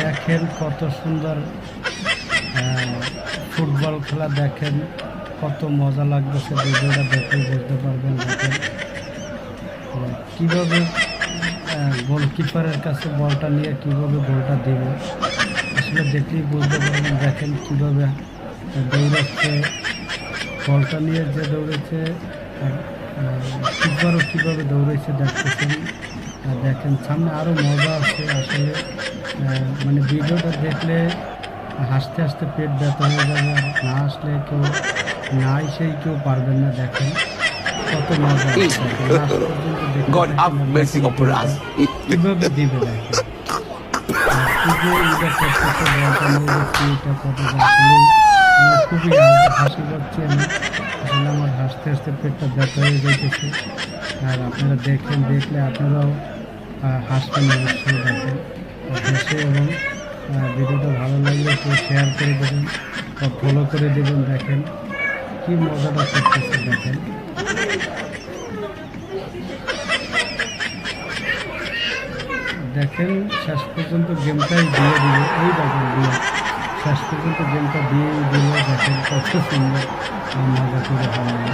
দেখেন কত সুন্দর ফুটবল খেলা দেখেন, কত মজা লাগতেছে ভিডিওটা দেখে বুঝতে পারবেন কীভাবে গোলকিপারের কাছে বলটা নিয়ে কীভাবে গোলটা দিবে, আসলে দেখলেই বুঝতে পারবেন, দেখেন কীভাবে দৌড়াচ্ছে। বলটা নিয়ে যে দৌড়েছে কিপারও কীভাবে দৌড়েছে দেখতেছেন। দেখেন সামনে আরও মজা আছে আসলে। মানে ভিডিওটা দেখলে হাসতে হাসতে পেট ব্যথা হয়ে যাবে আর না আসলে কেউ না এসেই কেউ পারবেন না দেখেন। কত মজা. কীভাবে দিবে দেখেন। আর খুবই হাসি- আমি। আসলে আমার হাসতে হাসতে পেটটা ব্যথা হয়ে যাইতেছে। আর আপনারা দেখেন দেখলে আপনারাও হাসবেন অবশ্যই দেখেন হেসে এবং ভিডিওটা ভালো লাগলে একটু শেয়ার করে দেবেন বা ফলো করে দেবেন, দেখেন, কি মজাটা করতেছে, দেখেন। দেখেন, শেষ পর্যন্ত গেমটাই দিয়ে দিল, এই দেখেন দিয়ে শেষ পর্যন্ত গেমটা দিয়ে দিল, দেখেন কত সুন্দর মজা করে হয়।